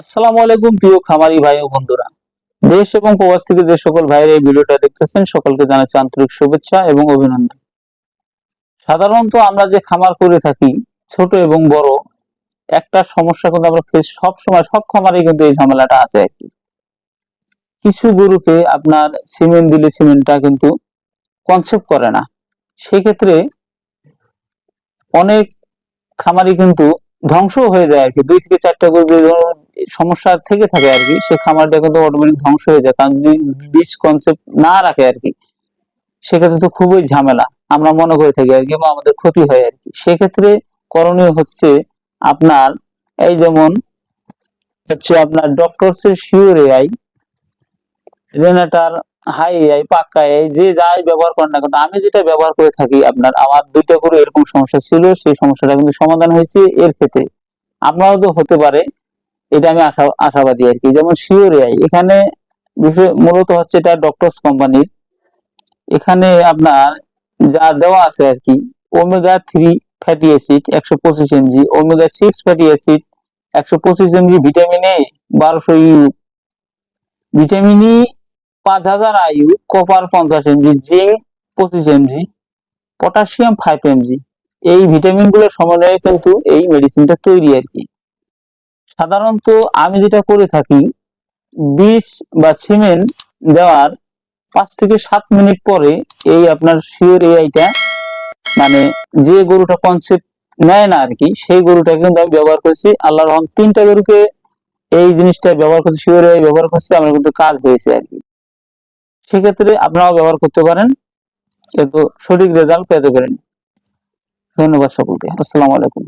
আসসালামু আলাইকুম প্রিয় খামারি ভাই ও বন্ধুরা। দেশ এবং প্রবাস থেকে যে সকল ভাইয়ের এই ভিডিওটা দেখতেছেন, সকলকে জানাচ্ছি আন্তরিক শুভেচ্ছা এবং অভিনন্দন। সাধারণত আমরা যে খামার করে থাকি, ছোট এবং বড়, একটা সমস্যা কিন্তু আমরা ফেস সব সময় সব খামারেই কিন্তু এই ঝামেলাটা আছে আর কি। কিছু গরুকে আপনার সিমেন্ট দিলে সিমেন্টটা কিন্তু কনসেপ্ট করে না। সেক্ষেত্রে অনেক খামারি কিন্তু ধ্বংস হয়ে যায় আর কি। দুই থেকে চারটা গরু সমস্যা থেকে থাকে আর কি। সে খামারটা কিন্তু অটোমেটিক ধ্বংস হয়ে যায়। কারণ যদি বীজ কনসেপ্ট না রাখে আর কি, সেক্ষেত্রে তো খুবই ঝামেলা। আমরা মনে করে থাকি আর কি বা আমাদের ক্ষতি হয় আর কি। সেক্ষেত্রে করণীয় হচ্ছে আপনার এই যেমন হচ্ছে আপনার ডক্টরস এর শিওর এআই রেনাটার হাই এআই পাক্কা এআই যে যাই ব্যবহার করেন না কিন্তু আমি যেটা ব্যবহার করে থাকি আপনার, আমার দুইটা করে এরকম সমস্যা ছিল, সেই সমস্যাটা কিন্তু সমাধান হয়েছে এর ক্ষেত্রে। আপনারও তো হতে পারে এটা আমি আশা, আশাবাদী আর কি। যেমন শিওর এআই এখানে মূলত হচ্ছে এটা ডক্টরস কোম্পানির এখানে আপনার যা দেওয়া আছে আর কি ওমেগা থ্রি ফ্যাটি অ্যাসিড একশো পঁচিশ mg omega six fatty acid একশো পঁচিশ এমজি ভিটামিন এ বারোশো ইউ ভিটামিন ই পাঁচ হাজার আইউ কপার পঞ্চাশ এমজি জিঙ্ক পঁচিশ এমজি পটাশিয়াম ফাইভ এমজি এই ভিটামিনগুলোর সমন্বয়ে কিন্তু এই মেডিসিনটা তৈরি আর কি। সাধারণত আমি যেটা করে থাকি বীজ বা সিমেন্ট দেওয়ার পাঁচ থেকে সাত মিনিট পরে এই আপনার শিওর এআইটা মানে যে গরুটা কনসেপ্ট নেয় না আর কি সেই গরুটা কিন্তু আমি ব্যবহার করছি। আল্লাহ রহম তিনটা গরুকে এই জিনিসটা ব্যবহার করছি, শিওর এআই ব্যবহার করছি, আমার কিন্তু কাজ হয়েছে আর কি সেক্ষেত্রে আপনারাও ব্যবহার করতে পারেন। কিন্তু সঠিক রেজাল্ট পেতে পারেন। ধন্যবাদ সকলকে। আসসালামু আলাইকুম।